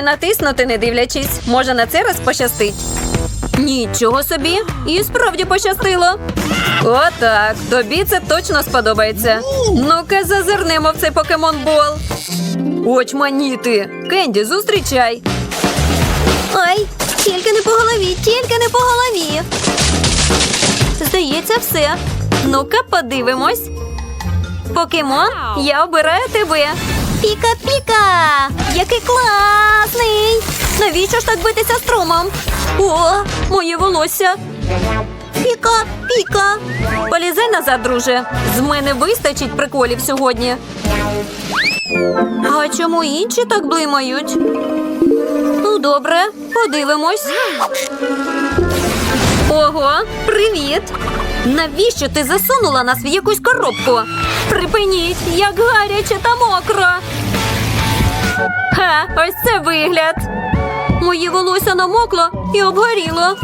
Спробую натиснути, не дивлячись. Може, на цей раз пощастить. Нічого собі, і справді пощастило. Отак, тобі це точно сподобається. Ну-ка, зазирнемо в цей покемон-бол. Очманіти. Кенді, зустрічай. Ой, тільки не по голові, тільки не по голові. Здається, все. Ну-ка, подивимось. Покемон, я обираю тебе. Піка-піка! Який класний! Навіщо ж так битися струмом? О, моє волосся. Піка, піка. Полізай назад, друже. З мене вистачить приколів сьогодні. А чому інші так блимають? Ну, добре, подивимось. Ого, привіт! Навіщо ти засунула нас в якусь коробку? Припиніть, як гаряче та мокро. Ха, ось це вигляд. Моє волосся намокло і обгоріло.